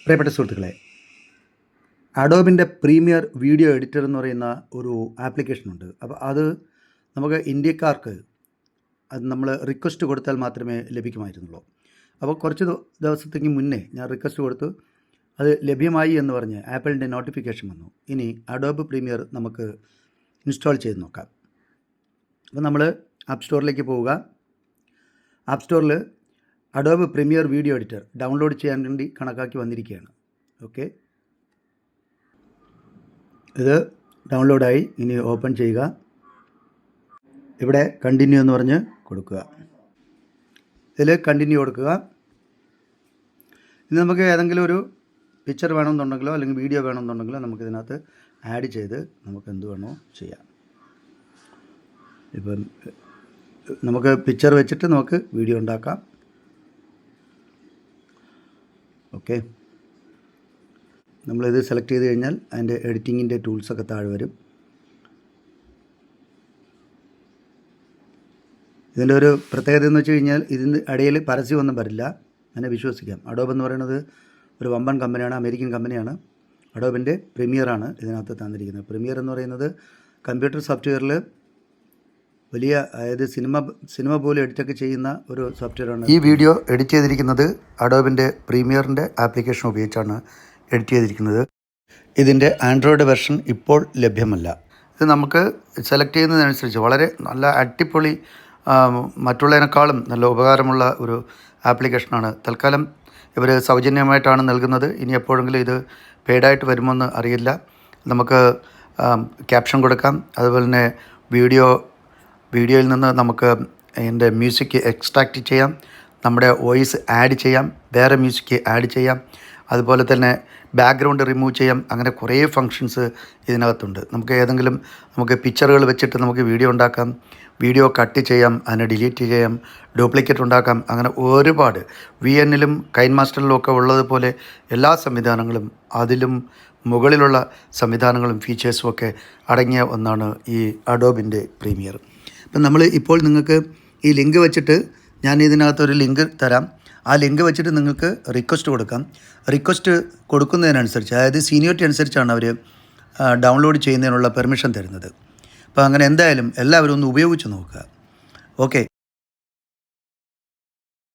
പ്രിയപ്പെട്ട സുഹൃത്തുക്കളെ അഡോബിന്റെ premier video editor എന്ന് പറയുന്ന ഒരു ആപ്ലിക്കേഷനുണ്ട്. അപ്പോൾ അത് നമുക്ക് ഇന്ത്യക്കാർക്ക് അത് നമ്മൾ റിക്വസ്റ്റ് കൊടുത്താൽ മാത്രമേ ലഭിക്കുമായിരുന്നുള്ളൂ. അപ്പോൾ കുറച്ച് ദിവ- ദിവസത്തേക്ക് മുന്നേ ഞാൻ റിക്വസ്റ്റ് കൊടുത്തു. അത് ലഭ്യമായി എന്ന് പറഞ്ഞ് ആപ്പിളിന്റെ നോട്ടിഫിക്കേഷൻ വന്നു. ഇനി അഡോബ് പ്രീമിയർ നമുക്ക് ഇൻസ്റ്റാൾ ചെയ്ത് നോക്കാം. അപ്പോൾ നമ്മൾ ആപ്പ് സ്റ്റോറിലേക്ക് പോവുക. ആപ്പ് സ്റ്റോറിൽ Adobe premiere video editor download ചെയ്യാൻ വേണ്ടി കണക്കാക്കി വന്നിരിക്കുകയാണ്. ഓക്കെ ഇത് ഡൗൺലോഡായി ഇനി ഓപ്പൺ ചെയ്യുക. ഇവിടെ കണ്ടിന്യൂ എന്ന് പറഞ്ഞ് കൊടുക്കുക. ഇതിൽ കണ്ടിന്യൂ കൊടുക്കുക. ഇനി നമുക്ക് ഏതെങ്കിലും ഒരു പിക്ചർ വേണമെന്നുണ്ടെങ്കിലോ അല്ലെങ്കിൽ വീഡിയോ വേണമെന്നുണ്ടെങ്കിലോ നമുക്ക് ഇതിനകത്ത് ആഡ് ചെയ്ത് നമുക്ക് എന്ത് വേണോ ചെയ്യാം. ഇപ്പം നമുക്ക് പിക്ചർ വെച്ചിട്ട് നമുക്ക് വീഡിയോ ഉണ്ടാക്കാം. ഓക്കെ. നമ്മളിത് സെലക്ട് ചെയ്ത് കഴിഞ്ഞാൽ അതിന്റെ എഡിറ്റിങ്ങിന്റെ ടൂൾസൊക്കെ താഴെ വരും. ഇതിന്റെ ഒരു പ്രത്യേകത എന്ന് വെച്ച് കഴിഞ്ഞാൽ ഇതിന്റെ ഇടയിൽ പരസ്യമൊന്നും വരില്ല. അങ്ങനെ വിശ്വസിക്കാം. അഡോബ് എന്ന് പറയുന്നത് ഒരു വമ്പൻ കമ്പനിയാണ് അമേരിക്കൻ കമ്പനിയാണ്. അഡോബിന്റെ പ്രീമിയറാണ് ഇതിനകത്ത് തന്നിരിക്കുന്നത്. പ്രീമിയർ എന്ന് പറയുന്നത് കമ്പ്യൂട്ടർ സോഫ്റ്റ്വെയറിൽ വലിയ അതായത് സിനിമ സിനിമ പോലും എഡിറ്റൊക്കെ ചെയ്യുന്ന ഒരു സോഫ്റ്റ്വെയർ ആണ് ഈ വീഡിയോ എഡിറ്റ് ചെയ്തിരിക്കുന്നത് അഡോബിന്റെ പ്രീമിയറിന്റെ ആപ്ലിക്കേഷൻ ഉപയോഗിച്ചാണ് എഡിറ്റ് ചെയ്തിരിക്കുന്നത്. ഇതിന്റെ ആൻഡ്രോയിഡ് വെർഷൻ ഇപ്പോൾ ലഭ്യമല്ല. ഇത് നമുക്ക് സെലക്ട് ചെയ്യുന്നതിനനുസരിച്ച് വളരെ നല്ല അടിപൊളി മറ്റുള്ളതിനേക്കാളും നല്ല ഉപകാരമുള്ള ഒരു ആപ്ലിക്കേഷനാണ്. തൽക്കാലം ഇവർ സൗജന്യമായിട്ടാണ് നൽകുന്നത്. ഇനി എപ്പോഴെങ്കിലും ഇത് പെയ്ഡായിട്ട് വരുമോയെന്ന് അറിയില്ല. നമുക്ക് ക്യാപ്ഷൻ കൊടുക്കാം. അതുപോലെ തന്നെ വീഡിയോ വീഡിയോയിൽ നിന്ന് നമുക്ക് എന്റെ മ്യൂസിക് എക്സ്ട്രാക്റ്റ് ചെയ്യാം നമ്മുടെ വോയിസ് ആഡ് ചെയ്യാം വേറെ മ്യൂസിക് ആഡ് ചെയ്യാം അതുപോലെ തന്നെ ബാക്ക്ഗ്രൗണ്ട് റിമൂവ് ചെയ്യാം അങ്ങനെ കുറേ ഫങ്ഷൻസ് ഇതിനകത്തുണ്ട്. നമുക്ക് ഏതെങ്കിലും നമുക്ക് പിക്ചറുകൾ വെച്ചിട്ട് നമുക്ക് വീഡിയോ ഉണ്ടാക്കാം വീഡിയോ കട്ട് ചെയ്യാം അതിനെ ഡിലീറ്റ് ചെയ്യാം ഡ്യൂപ്ലിക്കേറ്റ് ഉണ്ടാക്കാം അങ്ങനെ ഒരുപാട്. വി എന്നിലും കൈൻ മാസ്റ്ററിലും ഒക്കെ ഉള്ളതുപോലെ എല്ലാ സംവിധാനങ്ങളും അതിലും മുകളിലുള്ള സംവിധാനങ്ങളും ഫീച്ചേഴ്സും ഒക്കെ അടങ്ങിയ ഒന്നാണ് ഈ അഡോബിന്റെ പ്രീമിയർ അപ്പം നമ്മൾ ഇപ്പോൾ നിങ്ങൾക്ക് ഈ ലിങ്ക് വെച്ചിട്ട് ഞാൻ ഇതിനകത്തൊരു ലിങ്ക് തരാം. ആ ലിങ്ക് വെച്ചിട്ട് നിങ്ങൾക്ക് റിക്വസ്റ്റ് കൊടുക്കാം. റിക്വസ്റ്റ് കൊടുക്കുന്നതിനനുസരിച്ച് അതായത് സീനിയോറിറ്റി അനുസരിച്ചാണ് അവർ ഡൗൺലോഡ് ചെയ്യുന്നതിനുള്ള പെർമിഷൻ തരുന്നത്. അപ്പോൾ അങ്ങനെ എന്തായാലും എല്ലാവരും ഒന്ന് ഉപയോഗിച്ച് നോക്കുക. ഓക്കെ